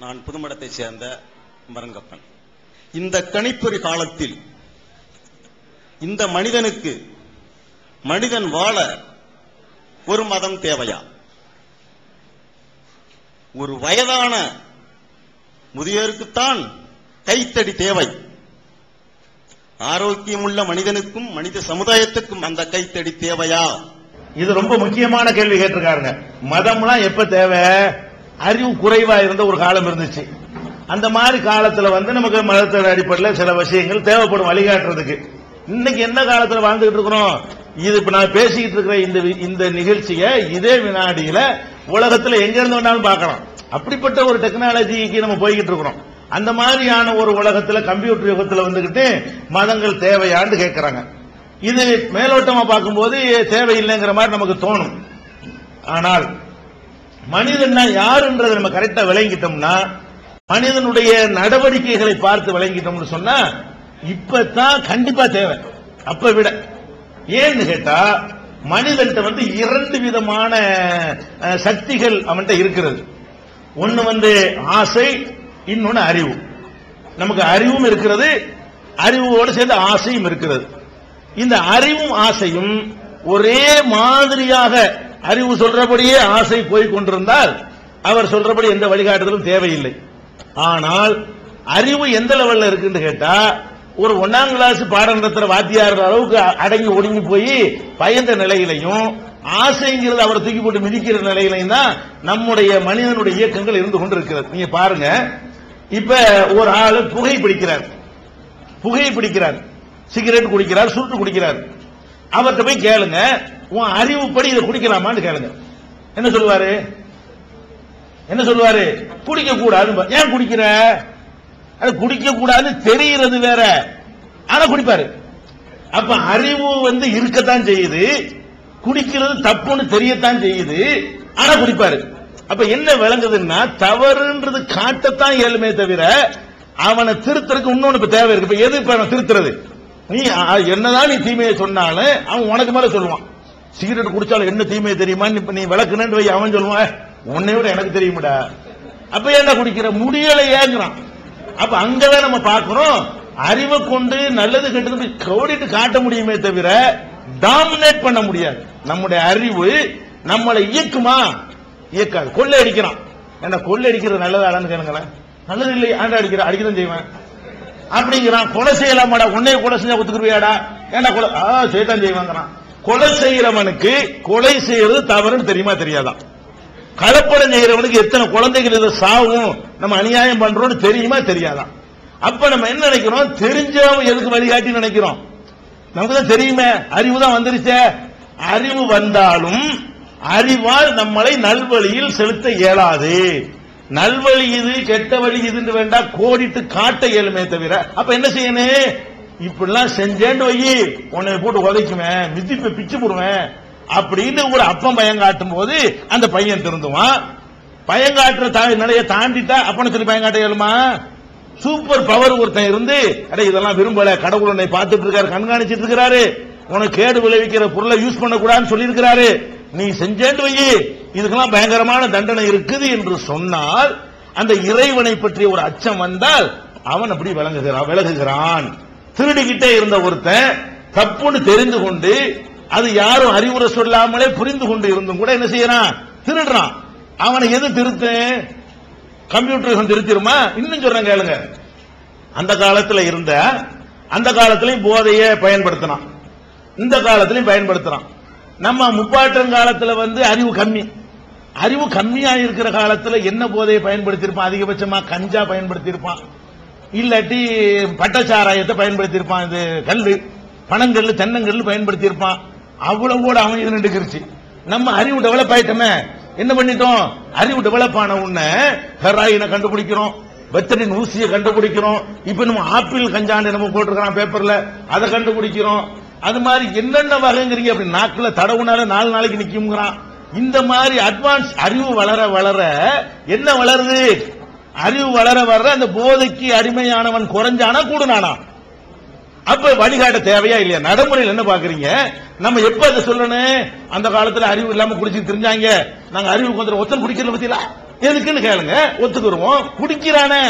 நான் புதுமடத்தைச் சேர்ந்த மரங்கப்பன். இந்த கணிப்பொறி காலத்தில் இந்த மனிதனுக்கு மனிதன் வாழ ஒரு மதம் தேவையா? ஒரு வயதான முதியோருக்குத்தான் கைத்தடி தேவை. ஆரோக்கியமுள்ள மனிதனுக்கும் மனித சமுதாயத்துக்கும் அந்த கைத்தடி தேவையா? இது ரொம்ப முக்கியமான கேள்வி கேட்டிருக்காருங்க. மதம்லாம் எப்ப தேவை? அறிவு குறைவா இருந்த ஒரு காலம் இருந்துச்சு. அந்த மாதிரி காலத்துல வந்து நமக்கு மதத்தோட அடிப்படையில் சில விஷயங்கள் தேவைப்படும் வழிகாட்டுறதுக்கு. இன்னைக்கு என்ன காலத்துல வாழ்ந்துகிட்டு இருக்கிறோம்? இது இப்ப நான் பேசிக்கிட்டு இருக்கிற இந்த இந்த நிகழ்ச்சியை இதே வினாடியில உலகத்துல எங்க இருந்து வேணாலும் பார்க்கலாம். அப்படிப்பட்ட ஒரு டெக்னாலஜிக்கு நம்ம போய்கிட்டு இருக்கிறோம். அந்த மாதிரியான ஒரு உலகத்துல கம்ப்யூட்டர் யுகத்துல வந்துகிட்டு மதங்கள் தேவையான்னு கேட்கிறாங்க இது மேலோட்டமா பார்க்கும்போது தேவையில்லைங்கிற மாதிரி நமக்கு தோணும். ஆனால் மனிதன்னா யாருன்றதை நம்ம கரெக்டா விளங்கிட்டோம்னா மனிதனுடைய நடவடிக்கைகளை பார்த்து விளங்கிட்டோம்னு சொன்னா இப்பதான் கண்டிப்பா தேவை. அப்ப விட. ஏன்னு கேட்டா மனிதன்ட்ட வந்து இரண்டு விதமான சக்திகள் அவன்கிட்ட இருக்கிறது. ஒன்னு வந்து ஆசை இன்னொன்னு அறிவு. நமக்கு அறிவும் இருக்கிறது அறிவோடு சேர்ந்து ஆசையும் இருக்கிறது. இந்த அறிவும் ஆசையும் ஒரே மாதிரியாக அறிவு சொல்றபடியே ஆசை போய் கொண்டிருந்தால் அவர் சொல்றபடி எந்த வழிகாட்டுதலும் தேவையில்லை. ஆனால் அறிவு எந்த லெவல்ல இருக்குன்னு கேட்டா ஒரு ஒன்னாம் கிளாஸ் பாடம் நடத்துற வாத்தியார் அளவுக்கு அடங்கி ஒடுங்கி போய் பயந்த நிலையிலையும் ஆசைங்கிறது அவர் தூக்கி போட்டு மிதிக்கிற நிலையிலையும் தான் நம்முடைய மனிதனுடைய இயக்கங்கள் இருந்து கொண்டிருக்கிறது. நீங்க பாருங்க. இப்ப ஒரு ஆள் புகை பிடிக்கிறார். புகை பிடிக்கிறார். சிகரெட் குடிக்கிறார் சுருட்டு குடிக்கிறார். அவர்கிட்ட போய் கேளுங்க. உன் அறிவுப்படி இதை குடிக்கலாமான்னு கேளுங்க. என்ன சொல்லுவாரு? என்ன சொல்லுவாரு? குடிக்க கூடாது ஏன் குடிக்கிற? அது குடிக்க கூடாதுன்னு தெரியறது வேற. ஆனா குடிப்பாரு. அப்ப அறிவு வந்து இருக்கத்தான் செய்யுது. குடிக்கிறது தப்புன்னு தெரியத்தான் செய்யுது. ஆனா குடிப்பாரு. அப்ப என்ன விளங்குதுன்னா தவறுன்றது காட்டத்தான் இயலுமே தவிர அவனை திருத்தறதுக்கு இன்னொன்னு தேவை இருக்கு. இப்ப எது இப்ப அவனை திருத்துறது? நீ என்னதான் நீ தீமையை சொன்னாலும் அவன் உனக்கு மேல சொல்லுவான். சிகரெட் குடிச்சாலும் என்ன தீமையை தெரியுமா? நீ விளக்குனு அவன் சொல்லுவான். உன்னை விட எனக்கு தெரியுமாடா. அப்ப என்ன குடிக்கிற? முடியலை முடியலையேங்கிறான். அப்ப அங்கதான் நம்ம பாக்குறோம் அறிவை கொண்டு நல்லது கெட்டது போய் காட்ட முடியுமே தவிர டாமினேட் பண்ண முடியாது. நம்முடைய அறிவு நம்மளை இயக்குமா? இயக்காது. கொள்ளை அடிக்கிறான். என்ன கொள்ளை அடிக்கிறது நல்லதாடான்னு கேளுங்களேன். நல்லது இல்லை ஆண்டா அடிக்கிற அடிக்கதான் செய்வேன். அப்படிங்கிறான். கொலை செய்யலாமாடா? உன்னைய கொலை செஞ்சா ஒத்துக்குருவியாடா? ஏன்டா கொலை? ஆ செய்யத்தான் செய்வாங்கிறான் கொலை செய்யறவனுக்கு கொலை செய்யறது தவறுன்னு தெரியுமா தெரியாதான் கலப்படம் செய்யறவனுக்கு எத்தனை குழந்தைகள் இதை சாவும் நம்ம அநியாயம் பண்றோம்னு தெரியுமா தெரியாதான் அப்ப நம்ம என்ன நினைக்கிறோம்? தெரிஞ்சவன் எதுக்கு வழிகாட்டி நினைக்கிறோம்? நமக்கு தான் தெரியுமே. அறிவு தான் வந்துருச்சே. அறிவு வந்தாலும் அறிவால் நம்மளை நல்வழியில் செலுத்த இயலாது. நல்வழி இது கெட்ட வழி இதுன்னு வேண்டாம் கோடிட்டு காட்ட இயலுமே தவிர அப்ப என்ன செய்யணும் இப்படிலாம் செஞ்சேன்னு வை. உன்னை போட்டு உதைக்குவேன் மிதிப்பை பிச்சு போடுவேன். அப்படின்னு ஒரு அப்பம் பயம் காட்டும் போது அந்த பையன் திருந்துவான். பயங்காட்டுற தா- நிலையை தாண்டிட்டா அப்பனை சொல்லி பயங்காட்ட இயலுமா? சூப்பர் பவர் ஒருத்தன் இருந்து அட இதெல்லாம் விரும்பல கடவுள் உன்னை பார்த்துட்டு இருக்காரு கண்காணிச்சிட்டு இருக்கிறாரு. உனக்கு கேடு விளைவிக்கிற பொருளை யூஸ் பண்ணக்கூடாதுன்னு சொல்லியிருக்கிறாரு. நீ செஞ்சேன்னு வை. இதுக்கெல்லாம் பயங்கரமான தண்டனை இருக்குது என்று சொன்னால் அந்த இறைவனை பற்றிய ஒரு அச்சம் வந்தால் அவன் அப்படி விளங்குகிறான் விலகுகிறான் திருடிக்கிட்டே இருந்த ஒருத்தன் தப்புன்னு தெரிந்து கொண்டு அது யாரும் அறிவுரை சொல்லாமலே புரிந்து கொண்டு இருந்தும் கூட என்ன செய்யறான்? திருடுறான். அவனை எது திருத்து? கம்ப்யூட்டர் திருத்திருமா இன்னும் சொல்றேன் கேளுங்க. அந்த காலத்தில் இருந்த அந்த காலத்திலையும் போதையை பயன்படுத்தினான். இந்த காலத்திலையும் பயன்படுத்துறான். நம்ம முப்பாட்டங்காலத்துல வந்து அறிவு கம்மி. அறிவு கம்மியா இருக்கிற காலத்துல என்ன போதையை பயன்படுத்தியிருப்பான்? அதிகபட்சமா கஞ்சா பயன்படுத்தியிருப்பான். இல்லாட்டி பட்டச்சாராயத்தை பயன்படுத்தியிருப்பான். இது கல்லு பனங்கல்லு தென்னங்கல்லு பயன்படுத்தியிருப்பான். அவ்வளவு கூட அவன் இது நின்றுக்கிருச்சு. நம்ம அறிவு டெவலப் ஆயிட்டோமே. என்ன பண்ணிட்டோம்? அறிவு டெவலப் ஆன உடனே ஹெராயினை கண்டுபிடிக்கிறோம். வெத்தனின் ஊசியை கண்டுபிடிக்கிறோம். இப்ப நம்ம ஆப்பிள் கஞ்சாண்டு நம்ம போட்டிருக்கிறோம் பேப்பர்ல அதை கண்டுபிடிக்கிறோம். அது மாதிரி என்னென்ன வகைங்கிறீங்க அப்படி நாக்குல தடவுனால நாலு நாளைக்கு நிக்கும்ங்கிறான். இந்த மாதிரி அட்வான்ஸ் அறிவு வளர வளர என்ன வளருது? அறிவு வளர வளர அந்த போதைக்கு அடிமையானவன் குறைஞ்சானா கூடுனானா? அப்ப வழிகாட்ட தேவையா இல்லையா? நடைமுறையில் என்ன பாக்குறீங்க? நம்ம எப்ப அதை சொல்லணும்? அந்த காலத்துல அறிவு இல்லாம குடிச்சு தெரிஞ்சாங்க. நாங்க அறிவு கொஞ்சம் ஒத்தன் குடிக்கிறத பத்தியா எதுக்குன்னு கேளுங்க. ஒத்துக்குருவோம். குடிக்கிறானே.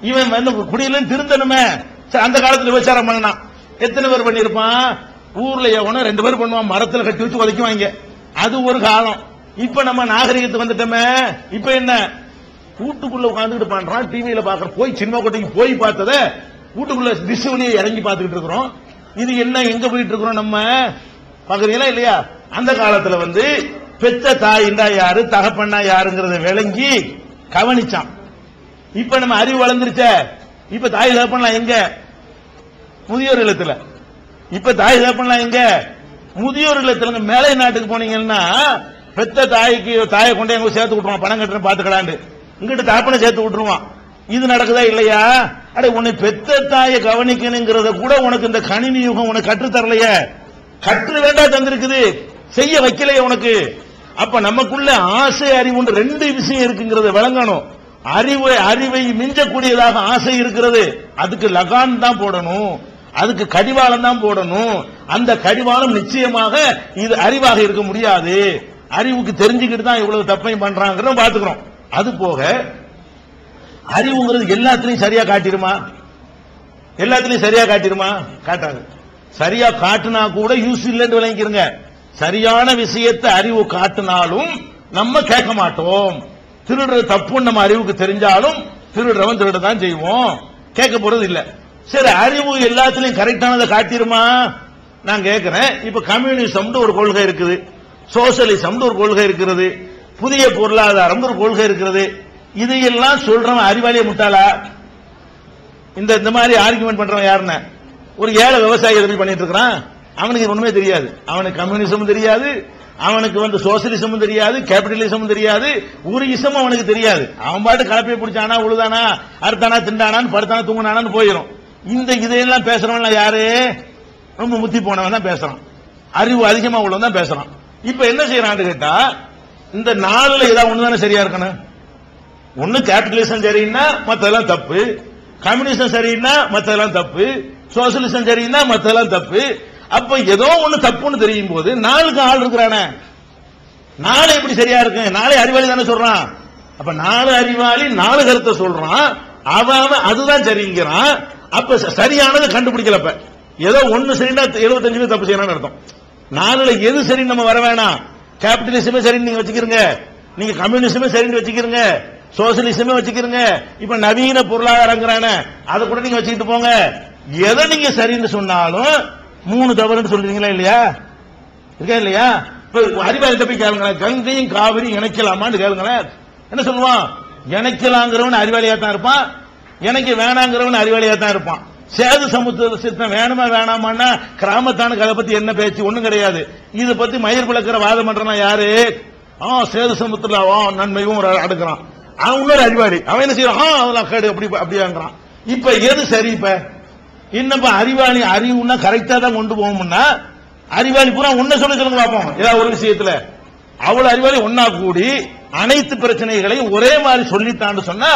இவன் வந்து குடியிலன்னு திருந்தணுமே. சரி, அந்த காலத்துல விபச்சாரம் பண்ணலாம். எத்தனை பேர் பண்ணிருப்பான் ஊர்ல எவனோ ரெண்டு பேர் பண்ணுவான் மரத்துல கட்டி வச்சு உதைக்குவாங்க அது ஒரு காலம். இப்ப நம்ம நாகரிகத்துக்கு வந்துட்டோமே இப்ப என்ன? வீட்டுக்குள்ள உட்காந்துக்கிட்டு பண்றான் டிவியில பாக்குற போய் சினிமா கோட்டைக்கு போய் பார்த்தத வீட்டுக்குள்ள டிஸ்வலியை இறங்கி பார்த்துக்கிட்டு இருக்கிறோம். இது என்ன எங்க போயிட்டு இருக்கிறோம் நம்ம? பகுதியில இல்லையா? அந்த காலத்துல வந்து பெத்த தாயிண்டா யாரு தகப்பண்ணா யாருங்கிறத விளங்கி கவனிச்சான். இப்ப நம்ம அறிவு வளர்ந்துருச்ச. இப்ப தாய் தகப்பண்ணா எங்க? முதியோர் இல்லத்துல. இப்ப தாய் தகப்பன்லாம் எங்க முதியோர் இல்லத்துல மேலை நாட்டுக்கு போனீங்கன்னா பெத்த தாய்க்கு தாயை கொண்டு எங்க சேர்த்து விட்டுருவான் பணம் கட்டுறேன் பாத்துக்கலாண்டு இங்கிட்டு தகப்பனை சேர்த்து விட்டுருவான். இது நடக்குதா இல்லையா? அடே உன்னை பெத்த தாயை கவனிக்கணுங்கிறத கூட உனக்கு இந்த கணினி யுகம் உனக்கு கற்றுத்தரலையே. கற்று வேண்டா தந்திருக்குது. செய்ய வைக்கலையே உனக்கு. அப்ப நமக்குள்ள ஆசை அறிவுண்டு ரெண்டு விஷயம் இருக்குங்கிறத விளங்கணும். அறிவை அறிவை மிஞ்சக்கூடியதாக ஆசை இருக்கிறது. அதுக்கு லகான் தான் போடணும். அதுக்கு கடிவாளம் தான் போடணும். அந்த கடிவாளம் நிச்சயமாக இது அறிவாக இருக்க முடியாது. அறிவுக்கு தெரிஞ்சுக்கிட்டு தான் இவ்வளவு தப்பையும் பண்றாங்கிறத பாத்துக்கிறோம் அது போக அறிவுங்கிறது எல்லாத்திலையும் சரியா காட்டிருமா எல்லாத்திலையும் சரியா காட்டிருமா காட்டாது. சரியா காட்டுனா கூட யூஸ் இல்லைன்னு விளங்கிருங்க. சரியான விஷயத்தை அறிவு காட்டினாலும் நம்ம கேட்க மாட்டோம். திருடுறது தப்புன்னு நம்ம அறிவுக்கு தெரிஞ்சாலும் திருடுறவன் திருட தான் செய்வோம். கேட்க போறது இல்லை சரி அறிவு எல்லாத்துலயும் கரெக்டானதை காட்டிருமா? நான் கேட்கிறேன் இப்ப கம்யூனிசம்னு ஒரு கொள்கை இருக்குது. சோசியலிசம்னு ஒரு கொள்கை இருக்கிறது புதிய பொருளாதாரம் ஒரு கொள்கை இருக்கிறது இதையெல்லாம் சொல்றவன் அறிவாளிய முட்டாளா? இந்த இந்த மாதிரி ஆர்குமெண்ட் பண்றவன் யாருன்னு? ஒரு ஏழை விவசாயி எதிரி பண்ணிட்டு இருக்கிறான். அவனுக்கு ஒண்ணுமே தெரியாது. அவனுக்கு கம்யூனிசமும் தெரியாது. அவனுக்கு வந்து சோசியலிசமும் தெரியாது கேபிட்டலிசமும் தெரியாது. ஒரு இசமும் அவனுக்கு தெரியாது. அவன் பாட்டு கலப்பையை பிடிச்சானா உழுதானா அறுத்தானா திண்டானான்னு படுத்தானா தூங்கினானான்னு போயிடும் இந்த இதையெல்லாம் பேசுறவன் யாரு? ரொம்ப முத்தி போனவன் தான் பேசுறான். அறிவு அதிகமா உள்ளவன் தான் பேசுறான். இப்ப என்ன செய்யறான்னு கேட்டா இந்த நாலுல ஏதாவது ஒண்ணுதானே சரியா இருக்கணும்? ஒண்ணு கேபிட்டலிசம் சரின்னா மத்ததெல்லாம் தப்பு. கம்யூனிசம் சரின்னா மத்ததெல்லாம் தப்பு. சோசியலிசம் சரின்னா மத்ததெல்லாம் தப்பு. அப்ப ஏதோ ஒண்ணு தப்புன்னு தெரியும் போது நாளுக்கு ஆள் இருக்கிறானே. நாளை எப்படி சரியா இருக்கு? நாளை அறிவாளி தானே சொல்றான். அப்ப நாலு அறிவாளி நாலு கருத்தை சொல்றான். அவன் அதுதான் சரிங்கிறான். அப்ப ச- சரியானதை கண்டுபிடிக்கலப்ப ஏதோ ஒண்ணு சரின்னா எழுபத்தஞ்சு பேர் தப்பு செய்யணும்னு அர்த்தம். நாலுல எது சரி நம்ம வர வேணாம். கேபிட்டலிசமே சரின்னு நீங்க வச்சுக்கிறீங்க. நீங்க கம்யூனிசமே சரின்னு வச்சுக்கிறீங்க. சோசியலிசமே வச்சுக்கிறீங்க. இப்ப நவீன பொருளாதாரங்கிறான அதை கூட நீங்க வச்சுக்கிட்டு போங்க. எதை நீங்க சரின்னு சொன்னாலும் மூணு தவறுன்னு சொல்றீங்களா இல்லையா? இருக்கா இல்லையா? இப்ப அறிவாளிட்ட போய் கேளுங்களேன். கங்கையும் காவிரியும் இணைக்கலாமான்னு கேளுங்களேன். என்ன சொல்லுவான்? இணைக்கலாங்கிறவன் அறிவாளியா தான் இருப்பான். எனக்கு வேணாங்கிறவன் அறிவாளியா தான் இருப்பான். சேது சமுத்திர சித்தம் வேணுமா வேணாமான்னா கிராமத்தானுக்கு அதை பத்தி என்ன பேச்சு? ஒண்ணும் கிடையாது. இதை பத்தி மயிர் பிளக்கிற வாதம் பண்றனா யாரு? ஆ சேது சமுத்திர நன்மையும் ஒரு அடுக்கிறான். அவன் இன்னொரு அறிவாளி. அவன் என்ன செய்யறான்? ஆ அதெல்லாம் கேடு அப்படி அப்படியாங்கிறான். இப்ப எது சரி இப்ப? என்னப்பா அறிவாளி அறிவுன்னா கரெக்டா தான் கொண்டு போகும்னா அறிவாளி பூரா உன்ன சொல்ல சொல்லுங்க பார்ப்போம். ஏதாவது ஒரு விஷயத்துல. அவ்வளவு அறிவாளி ஒன்னா கூடி அனைத்து பிரச்சனைகளையும் ஒரே மாதிரி சொல்லித்தான்னு சொன்னா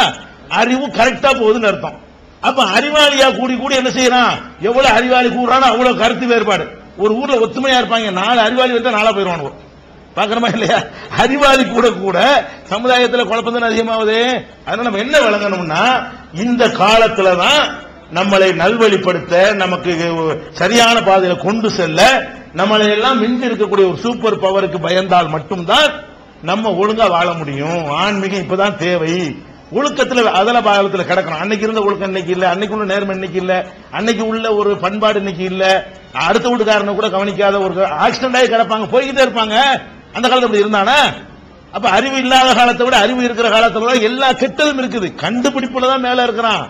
அறிவு கரெக்டா போகுதுன்னு அர்த்தம். அப்ப அறிவாளியா கூடி கூடி என்ன செய்யறான்? எவ்வளவு அறிவாளி கூடுறானோ அவ்வளவு கருத்து வேறுபாடு. ஒரு ஊர்ல ஒத்துமையா இருப்பாங்க. நாலு அறிவாளி வந்தா நாளா போயிருவானுங்க பாக்குறோமா இல்லையா? அறிவாளி கூட கூட சமுதாயத்துல குழப்பம் தான் அதிகமாகுது. அதனால நம்ம என்ன விளங்கணும்னா இந்த காலத்துல தான் நம்மளை நல்வழிப்படுத்த நமக்கு சரியான பாதையில கொண்டு செல்ல நம்மளை எல்லாம் மிஞ்சி இருக்கக்கூடிய ஒரு சூப்பர் பவருக்கு பயந்தால் மட்டும்தான் நம்ம ஒழுங்கா வாழ முடியும். ஆன்மீகம் இப்பதான் தேவை. ஒழுக்கத்துல அதல பாகத்துல கிடக்கணும். அன்னைக்கு இருந்த ஒழுக்கம் இன்னைக்கு இல்ல அன்னைக்கு உள்ள நேர்மை இன்னைக்கு இல்ல அன்னைக்கு உள்ள ஒரு பண்பாடு இன்னைக்கு இல்ல அடுத்த வீட்டுக்காரனை கூட கவனிக்காத ஒரு ஆக்சிடென்ட் ஆகி கிடப்பாங்க போய்கிட்டே இருப்பாங்க. அந்த காலத்துல அப்படி இருந்தானா? அப்ப அறிவு இல்லாத காலத்தை விட அறிவு இருக்கிற காலத்துல தான் எல்லா கெட்டதும் இருக்குது. கண்டுபிடிப்புல தான் மேல இருக்கிறான்.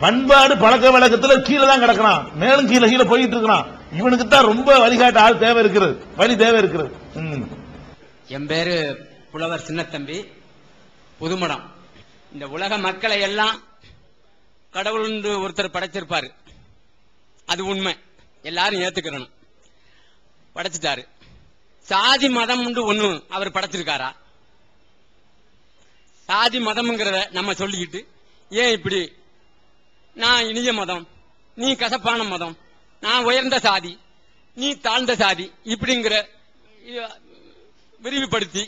பண்பாடு பழக்க வழக்கத்துல கீழே தான் கிடக்கிறான். மேலும் கீழே கீழே போயிட்டு இருக்கிறான். இவனுக்கு தான் ரொம்ப வழிகாட்ட ஆள் தேவை இருக்கிறது வழி தேவை இருக்கிறது என் பேரு புலவர் சின்னத்தம்பி. புதுமடம் இந்த உலக மக்களை எல்லாம் கடவுள் என்று ஒருத்தர் படைச்சிருப்பாரு. அது உண்மை. எல்லாரும் ஏத்துக்கிறணும் படைச்சிட்டாரு. சாதி மதம் உண்டு ஒண்ணு அவர் படைச்சிருக்காரா? சாதி மதம்ங்கிறத நம்ம சொல்லிக்கிட்டு ஏன் இப்படி? நான் இனிய மதம் நீ கசப்பான மதம் நான் உயர்ந்த சாதி நீ தாழ்ந்த சாதி இப்படிங்கிற விரிவுபடுத்தி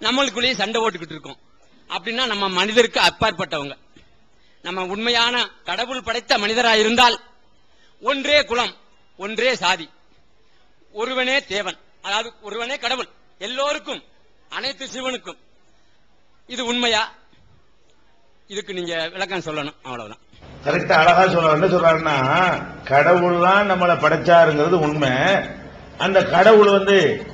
நம்மளுக்குள்ளேயே சண்டை ஓட்டுக்கிட்டு இருக்கோம். அப்படின்னா நம்ம மனிதருக்கு அப்பாற்பட்டவங்க. நம்ம உண்மையான கடவுள் படைத்த மனிதராக இருந்தால் ஒன்றே குலம் ஒன்றே சாதி ஒருவனே தேவன் அதாவது ஒருவனே கடவுள். எல்லோருக்கும் அனைத்து சிவனுக்கும். இது உண்மையா? இதுக்கு நீங்க விளக்கம் சொல்லணும். அவ்வளவுதான். கரெக்டா அழகா சொல்ற என்ன சொல்றாருன்னா கடவுள் தான் நம்மளை படைச்சாருங்கிறது உண்மை. அந்த கடவுள் வந்து